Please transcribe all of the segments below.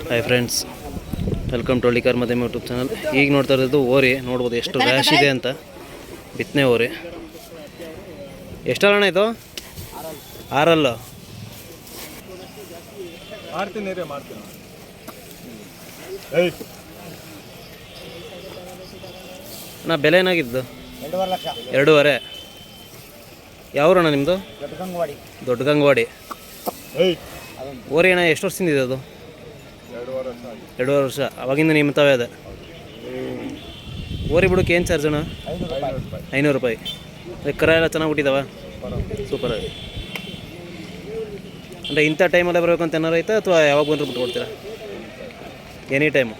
Hi friends welcome to Hallikar ಮಧ್ಯಮ YouTube channel ಈಗ ನೋಡ್ತಾ ಇರೋದು ಓರಿ ನೋಡ್ಬೋದು ಎಷ್ಟು ರ್ಯಾಶ್ ಇದೆ ಅಂತ. ಬಿತ್ತನೆ ಓರಿ. ಎಷ್ಟಲ್ಲ ಇದು? ಆರಲ್ಲ. ಅಣ್ಣ ಬೆಲೆ ಏನಾಗಿದ್ದು? ಎರಡೂವರೆ ಯಾವ್ರಣ್ಣ ನಿಮ್ಮದು ದೊಡ್ಡ ಗಂಗವಾಡಿ ದೊಡ್ಡ ಗಂಗವಾಡಿ ಓರಿ ಅಣ್ಣ ಎಷ್ಟು ವರ್ಷದಿಂದ ಇದೆ ಅದು? ಎರಡೂವರೆ ವರ್ಷ. ಅವಾಗಿಂದ ನಿಮ್ಮ ತಾವೇ ಅದ. ಓರಿ ಬಿಡೋಕೆ ಏನು ಚಾರ್ಜ್ ಅಣ್ಣ? ಐನೂರು ರೂಪಾಯಿ. ಕರ ಎಲ್ಲ ಚೆನ್ನಾಗಿ ಹುಟ್ಟಿದಾವ? ಸೂಪರ್ ಅಂದರೆ ಇಂಥ ಟೈಮಲ್ಲೇ ಬರಬೇಕಂತ ಏನಾರು ಐತಾ ಅಥವಾ ಯಾವಾಗ ಬಂದರೂ ಬಿಟ್ಕೊಡ್ತೀರಾ? ಎನಿ ಟೈಮು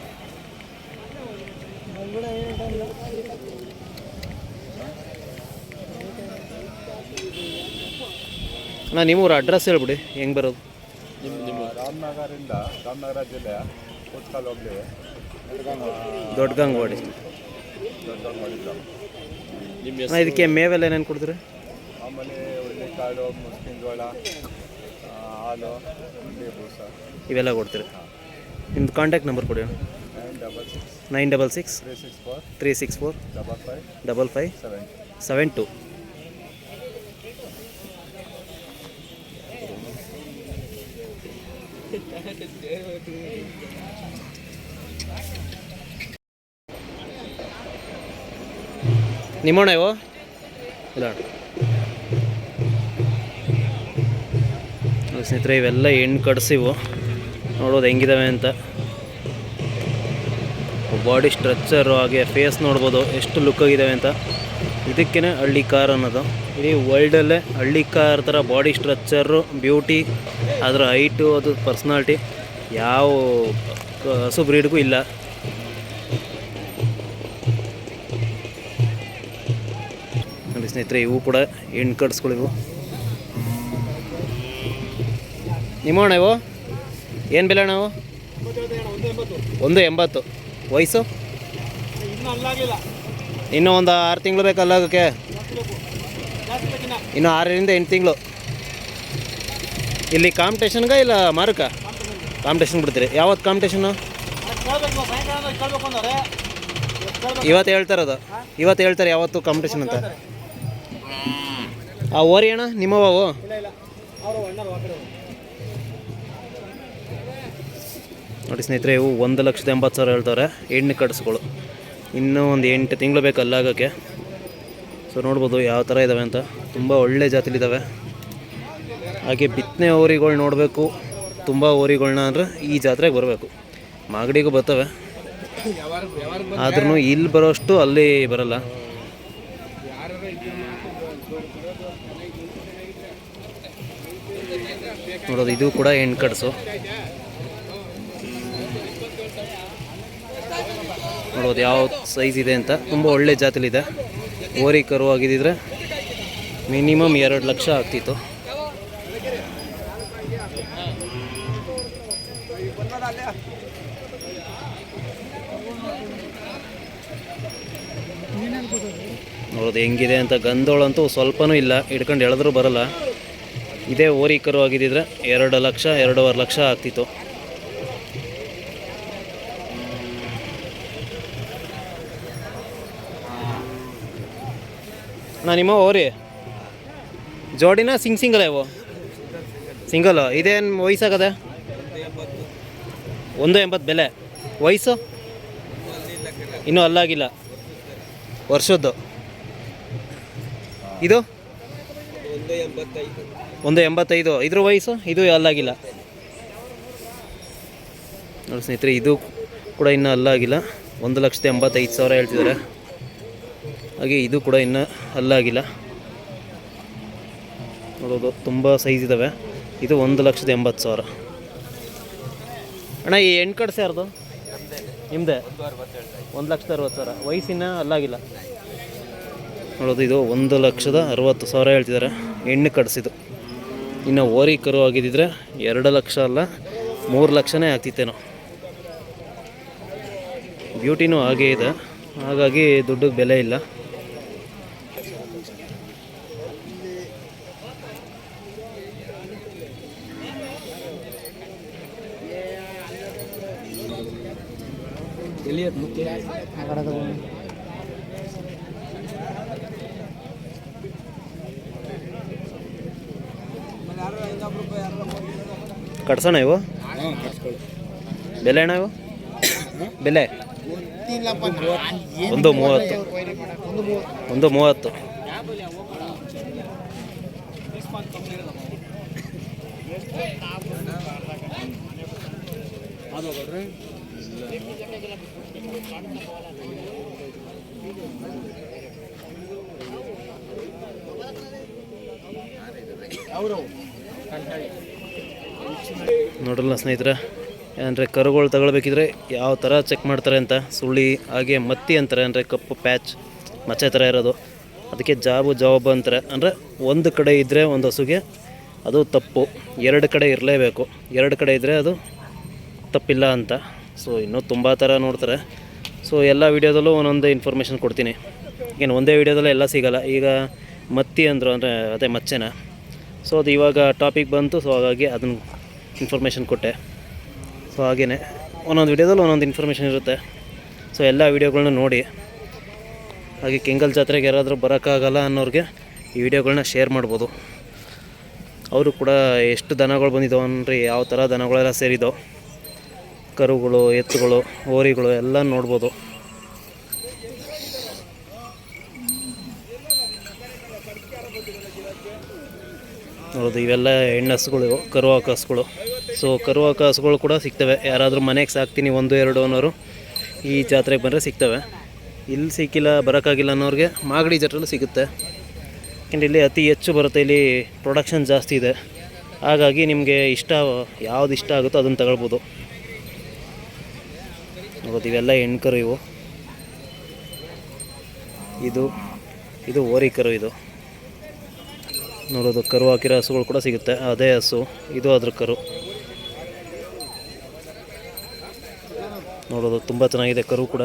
ಅಣ್ಣ, ನಿಮ್ಮೂರ ಅಡ್ರೆಸ್ ಹೇಳ್ಬಿಡಿ. ಹೆಂಗೆ ಬರೋದು? ರಾಮನಗರಿಂದ ರಾಮನಗರ ಜಿಲ್ಲೆಯ ಹೋಗ್ಲಿ ದೊಡ್ಡ ಗಂಗವಾಡಿ ದೊಡ್ಡ ಮಾಡಿದ್ದ ಅಣ್ಣ ಇದಕ್ಕೆ ಮೇವೆಲ್ಲ ಏನೇನು ಕೊಡ್ತೀರಿ? ಆಮೇಲೆ ಹುಳ್ಳಿಕಾಳು ಮುಸ್ಕಿನ ಜೋಳ ಆ, ಹಾಲು ಹುಂಡಿ ಬೂಸ ಇವೆಲ್ಲ ಕೊಡ್ತೀರಿ? ನಿಮ್ದು ಕಾಂಟ್ಯಾಕ್ಟ್ ನಂಬರ್ ಕೊಡಿ nine double six nine double six three six four three six four double five double five seven seven two. ನಿಮ್ಮಣ್ಣ ಇವು? ಇಲ್ಲ. ಸ್ನೇಹಿತರೆ, ಇವೆಲ್ಲ ಹೆಣ್ಣು ಕಡಿಸಿವು ನೋಡೋದು ಹೆಂಗಿದಾವೆ ಅಂತ. ಬಾಡಿ ಸ್ಟ್ರಕ್ಚರು ಹಾಗೆ ಫೇಸ್ ನೋಡ್ಬೋದು, ಎಷ್ಟು ಲುಕ್ ಆಗಿದ್ದಾವೆ ಅಂತ. ಇದಕ್ಕೇ ಹಳ್ಳಿ ಕಾರ್ ಅನ್ನೋದು ಇಡೀ ವರ್ಲ್ಡಲ್ಲೇ ಹಳ್ಳಿ ಕಾರ್ ಥರ ಬಾಡಿ ಸ್ಟ್ರಕ್ಚರು ಬ್ಯೂಟಿ ಅದರ ಹೈಟು ಅದು ಪರ್ಸ್ನಾಲ್ಟಿ ಯಾವ ಹಸು ಬ್ರೀಡ್ಗೂ ಇಲ್ಲ. ನೋಡಿ ಸ್ನೇಹಿತರೆ, ಇವು ಕೂಡ ಹೆಣ್ಣು ಕಟ್ಸ್ಗಳಿವು ನಿಮ್ಮಣ್ಣ ಇವು. ಏನು ಬೆಲೆ ನಾವು ಒಂದು ಎಂಬತ್ತು. ವಯಸ್ಸು? ಇನ್ನೂ ಒಂದು ಆರು ತಿಂಗಳು ಬೇಕಲ್ಲ ಅದಕ್ಕೆ ಇನ್ನು ಆರರಿಂದ ಎಂಟು ತಿಂಗಳು. ಇಲ್ಲಿ ಕಾಂಪಿಟೇಷನ್ಗ ಇಲ್ಲ ಮಾರಕ? ಕಾಂಪಿಟೇಷನ್ ಬಿಡ್ತೀರಿ. ಯಾವತ್ತು ಕಾಂಪಿಟೇಷನ್ನು ಇವತ್ತು ಹೇಳ್ತಾರದು ಇವತ್ತು ಹೇಳ್ತಾರೆ ಯಾವತ್ತು ಕಾಂಪಿಟೇಷನ್ ಅಂತ. ಆ ಓರಿ ಅಣ್ಣ ನಿಮ್ಮವು ನೋಡಿ ಸ್ನೇಹಿತರೆ, ಇವು ಒಂದು ಲಕ್ಷದ ಎಂಬತ್ತು ಸಾವಿರ ಹೇಳ್ತಾರೆ ಎಣ್ಣೆ ಕಟ್ಸ್ಗಳು ಇನ್ನೂ ಒಂದು ಎಂಟು ತಿಂಗಳು ಬೇಕು ಅಲ್ಲಾಗೋಕ್ಕೆ. ಸೊ ನೋಡ್ಬೋದು ಯಾವ ಥರ ಇದ್ದಾವೆ ಅಂತ. ತುಂಬ ಒಳ್ಳೆ ಜಾತಿಲಿದ್ದಾವೆ ಹಾಗೆ ಬಿತ್ತನೆ ಓರಿಗಳು ನೋಡಬೇಕು. ತುಂಬ ಓರಿಗಳನ್ನ ಅಂದರೆ ಈ ಜಾತ್ರೆಗೆ ಬರಬೇಕು. ಮಾಗಡಿಗೂ ಬರ್ತವೆ. ಆದ್ರೂ ಇಲ್ಲಿ ಬರೋಷ್ಟು ಅಲ್ಲಿ ಬರಲ್ಲ. ನೋಡೋದು ಇದು ಕೂಡ ಕಟ್ಸು ನೋಡ್ಬೋದು ಯಾವ ಸೈಜ್ ಇದೆ ಅಂತ. ತುಂಬ ಒಳ್ಳೆ ಜಾತಿಲಿದೆ. ಓರಿ ಕರು ಆಗಿದ್ದಿದ್ರೆ ಮಿನಿಮಮ್ ಎರಡು ಲಕ್ಷ ಆಗ್ತಿತ್ತು. ನೋಡೋದು ಹೆಂಗಿದೆ ಅಂತ. ಗಂಧೋಳಂತೂ ಸ್ವಲ್ಪನೂ ಇಲ್ಲ. ಹಿಡ್ಕೊಂಡು ಎಳೆದ್ರೂ ಬರಲ್ಲ. ಇದೇ ಓರಿ ಕರು ಆಗಿದ್ದಿದ್ರೆ ಎರಡು ಲಕ್ಷ, ಎರಡೂವರೆ ಲಕ್ಷ ಆಗ್ತಿತ್ತು. ನಾ ನಿಮ್ಮ ಓರಿ. ಜೋಡಿನ ಸಿಂಗ್ ಸಿಂಗಲ್ ಇವು. ಸಿಂಗಲ್, ಇದೇನು ವಯಸ್ಸಾಗದೆ ಒಂದು ಎಂಬತ್ತು ಬೆಲೆ. ವಯಸ್ಸು? ಇನ್ನೂ ಅಲ್ಲಾಗಿಲ್ಲ. ವರ್ಷದ್ದು. ಇದು? ಒಂದು ಎಂಬತ್ತೈದು. ಇದ್ರ ವಯಸ್ಸು? ಇದು ಅಲ್ಲಾಗಿಲ್ಲ. ನೋಡಿ ಸ್ನೇಹಿತರೆ, ಇದು ಕೂಡ ಇನ್ನೂ ಅಲ್ಲಾಗಿಲ್ಲ. ಒಂದು ಲಕ್ಷದ ಎಂಬತ್ತೈದು ಸಾವಿರ ಹೇಳ್ತಿದ್ದಾರೆ. ಹಾಗೆ ಇದು ಕೂಡ ಇನ್ನು ಅಲ್ಲಾಗಿಲ್ಲ. ನೋಡೋದು, ತುಂಬ ಸೈಜ್ ಇದ್ದಾವೆ ಇದು ಒಂದು ಲಕ್ಷದ ಎಂಬತ್ತು ಸಾವಿರ. ಅಣ್ಣ, ಈ ಹೆಣ್ಣು ಕಡೆ ಯಾರ್ದು? ನಿಮ್ಮದೇ ಒಂದು ಲಕ್ಷದ ಅರವತ್ತು ಸಾವಿರ. ವಯಸ್ಸಿನ ಅಲ್ಲಾಗಿಲ್ಲ. ನೋಡೋದು, ಇದು ಒಂದು ಲಕ್ಷದ ಅರವತ್ತು ಸಾವಿರ ಹೇಳ್ತಿದ್ದಾರೆ ಹೆಣ್ಣು ಕಡಿಸಿದ್ದು ಇನ್ನು ಓರಿ ಕರು ಆಗಿದ್ದಿದ್ರೆ ಎರಡು ಲಕ್ಷ ಅಲ್ಲ, ಮೂರು ಲಕ್ಷನೇ ಆಗ್ತಿತ್ತೇನೋ. ಬ್ಯೂಟಿನೂ ಹಾಗೇ ಇದೆ. ಹಾಗಾಗಿ ದುಡ್ಡು ಬೆಲೆ ಇಲ್ಲ. ಕಟ್ಸೋಣ ಇವು? ಬೆಲೆ ಅಣ್ಣ ಇವು? ಬೆಲೆ? ಒಂದು ಮೂವತ್ತು. ಒಂದು ಮೂವತ್ತು. ನೋಡ್ರಲ್ಲ ಸ್ನೇಹಿತರೆ ಅಂದರೆ ಕರುಗಳು ತಗೊಳ್ಬೇಕಿದ್ರೆ ಯಾವ ಥರ ಚೆಕ್ ಮಾಡ್ತಾರೆ ಅಂತ ಸುಳ್ಳಿ ಹಾಗೆ ಮತ್ತಿ ಅಂತಾರೆ ಅಂದರೆ ಕಪ್ಪು ಪ್ಯಾಚ್ ಮಚ್ಚೆ ಥರ ಇರೋದು. ಅದಕ್ಕೆ ಜಾಬು ಜವಾಬು ಅಂತಾರೆ. ಅಂದರೆ ಒಂದು ಕಡೆ ಇದ್ದರೆ ಒಂದು ಹಸುಗೆ, ಅದು ತಪ್ಪು. ಎರಡು ಕಡೆ ಇರಲೇಬೇಕು. ಎರಡು ಕಡೆ ಇದ್ದರೆ ಅದು ತಪ್ಪಿಲ್ಲ ಅಂತ. ಸೊ ಇನ್ನೂ ತುಂಬ ಥರ ನೋಡ್ತಾರೆ. ಸೊ ಎಲ್ಲ ವೀಡಿಯೋದಲ್ಲೂ ಒಂದೊಂದು ಇನ್ಫಾರ್ಮೇಷನ್ ಕೊಡ್ತೀನಿ. ಏನು ಒಂದೇ ವೀಡಿಯೋದಲ್ಲೇ ಎಲ್ಲ ಸಿಗೋಲ್ಲ. ಈಗ ಮತ್ತಿ ಅಂದರು ಅಂದರೆ ಅದೇ ಮಚ್ಚೆನ? ಸೊ ಅದು ಇವಾಗ ಟಾಪಿಕ್ ಬಂತು ಸೊ ಹಾಗಾಗಿ ಅದನ್ನು ಇನ್ಫಾರ್ಮೇಷನ್ ಕೊಟ್ಟೆ. ಸೊ ಹಾಗೆಯೇ ಒಂದೊಂದು ವೀಡಿಯೋದಲ್ಲಿ ಒಂದೊಂದು ಇನ್ಫಾರ್ಮೇಷನ್ ಇರುತ್ತೆ. ಸೊ ಎಲ್ಲ ವೀಡಿಯೋಗಳನ್ನ ನೋಡಿ. ಹಾಗೆ ಕೆಂಗಲ್ ಜಾತ್ರೆಗೆ ಯಾರಾದರೂ ಬರೋಕ್ಕಾಗಲ್ಲ ಅನ್ನೋರಿಗೆ ಈ ವಿಡಿಯೋಗಳನ್ನ ಶೇರ್ ಮಾಡ್ಬೋದು. ಅವರು ಕೂಡ ಎಷ್ಟು ದನಗಳು ಬಂದಿದ್ದಾವೆ ಅಂದರೆ ಯಾವ ಥರ ದನಗಳೆಲ್ಲ ಸೇರಿದೋ ಕರುಗಳು, ಎತ್ತುಗಳು, ಹೋರಿಗಳು ಎಲ್ಲ ನೋಡ್ಬೋದು. ಹೌದು ಇವೆಲ್ಲ ಹೆಣ್ಣಸುಗಳು ಕರು ಹಾಕೋ ಹಸುಗಳು ಸೊ ಕರು ಹಾಕೋ ಕೂಡ ಸಿಗ್ತವೆ. ಯಾರಾದರೂ ಮನೆಗೆ ಸಾಕ್ತೀನಿ ಒಂದು, ಎರಡು ಅನ್ನೋರು ಈ ಜಾತ್ರೆಗೆ ಬಂದರೆ ಸಿಗ್ತವೆ. ಇಲ್ಲಿ ಸಿಕ್ಕಿಲ್ಲ, ಬರೋಕ್ಕಾಗಿಲ್ಲ ಅನ್ನೋರಿಗೆ ಮಾಗಡಿ ಜಾತ್ರೆಲ್ಲೂ ಸಿಗುತ್ತೆ. ಯಾಕೆಂದರೆ ಇಲ್ಲಿ ಅತಿ ಹೆಚ್ಚು ಬರುತ್ತೆ ಇಲ್ಲಿ ಪ್ರೊಡಕ್ಷನ್ ಜಾಸ್ತಿ ಇದೆ. ಹಾಗಾಗಿ ನಿಮಗೆ ಇಷ್ಟ, ಯಾವ್ದು ಇಷ್ಟ ಆಗುತ್ತೋ ಅದನ್ನು ತಗೊಳ್ಬೋದು. ನೋಡೋದು ಇವೆಲ್ಲ ಹೆಣ್ಕರು ಇವು. ಇದು ಇದು ಓರಿ ಕರು ಇದು. ನೋಡೋದು, ಕರು ಹಾಕಿರೋ ಹಸುಗಳು ಕೂಡ ಸಿಗುತ್ತೆ. ಅದೇ ಹಸು, ಇದು ಅದ್ರ ಕರು. ನೋಡೋದು, ತುಂಬ ಚೆನ್ನಾಗಿದೆ ಕರು ಕೂಡ.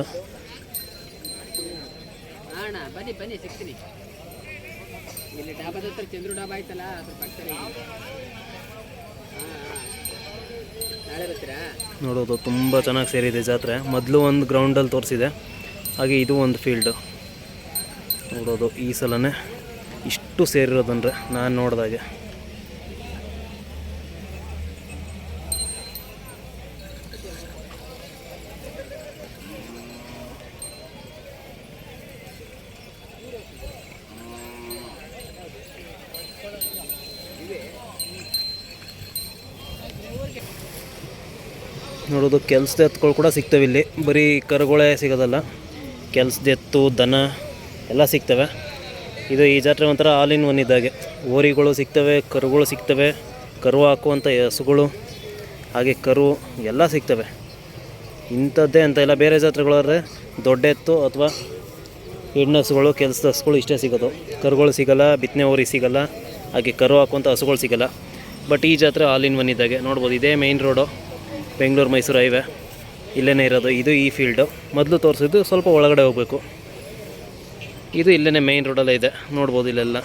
ಡಾಬಾದ ಹತ್ರ ಚಂದ್ರು ಡಾಬಾ ಆಯ್ತಲ್ಲ ಅದ್ರ ಪಕ್ಕದಲ್ಲಿ. ನೋಡೋದು, ತುಂಬ ಚೆನ್ನಾಗಿ ಸೇರಿದೆ ಜಾತ್ರೆ. ಮೊದಲು ಒಂದು ಗ್ರೌಂಡಲ್ಲಿ ತೋರಿಸಿದೆ. ಹಾಗೆ ಇದು ಒಂದು ಫೀಲ್ಡು ನೋಡೋದು, ಈ ಸಲನೇ ಇಷ್ಟು ಸೇರಿರೋದಂದ್ರೆ ನಾನು ನೋಡಿದಾಗೆ ನೋಡೋದು ಕೆಲಸದ ಎತ್ತುಗಳು ಕೂಡ ಸಿಗ್ತವೆ ಇಲ್ಲಿ. ಬರೀ ಕರುಗಳೇ ಸಿಗೋದಲ್ಲ. ಕೆಲಸದ ಎತ್ತು, ದನ ಎಲ್ಲ ಸಿಗ್ತವೆ. ಇದು ಈ ಜಾತ್ರೆ ಒಂಥರ ಆಲ್ ಇನ್ ಒನ್ ಇದ್ದಾಗೆ ಓರಿಗಳು ಸಿಗ್ತವೆ, ಕರುಗಳು ಸಿಗ್ತವೆ, ಕರು ಹಾಕುವಂಥ ಹಸುಗಳು, ಹಾಗೆ ಕರು ಎಲ್ಲ ಸಿಗ್ತವೆ. ಇಂಥದ್ದೇ ಅಂತ ಇಲ್ಲ. ಬೇರೆ ಜಾತ್ರೆಗಳಾದರೆ ದೊಡ್ಡ ಎತ್ತು ಅಥವಾ ಹೆಣ್ಣು ಹಸುಗಳು, ಕೆಲಸದ ಹಸುಗಳು ಇಷ್ಟೇ ಸಿಗೋದು. ಕರುಗಳು ಸಿಗಲ್ಲ, ಬಿತ್ತನೆ ಓರಿ ಸಿಗಲ್ಲ, ಹಾಗೆ ಕರು ಹಾಕುವಂಥ ಹಸುಗಳು ಸಿಗಲ್ಲ. ಬಟ್ ಈ ಜಾತ್ರೆ ಆಲ್ ಇನ್ ಒನ್ ಇದ್ದಾಗೆ. ನೋಡ್ಬೋದು, ಇದೇ main road Bengaluru, Mysuru highway ಇಲ್ಲೇ ಇರೋದು, ಇದು ಈ ಫೀಲ್ಡು ಮೊದಲು ತೋರಿಸಿದ್ದು ಸ್ವಲ್ಪ ಒಳಗಡೆ ಹೋಗಬೇಕು. ಇದು ಇಲ್ಲೇ ಮೇಯ್ನ್ ರೋಡಲ್ಲೇ ಇದೆ. ನೋಡ್ಬೋದು ಇಲ್ಲೆಲ್ಲ.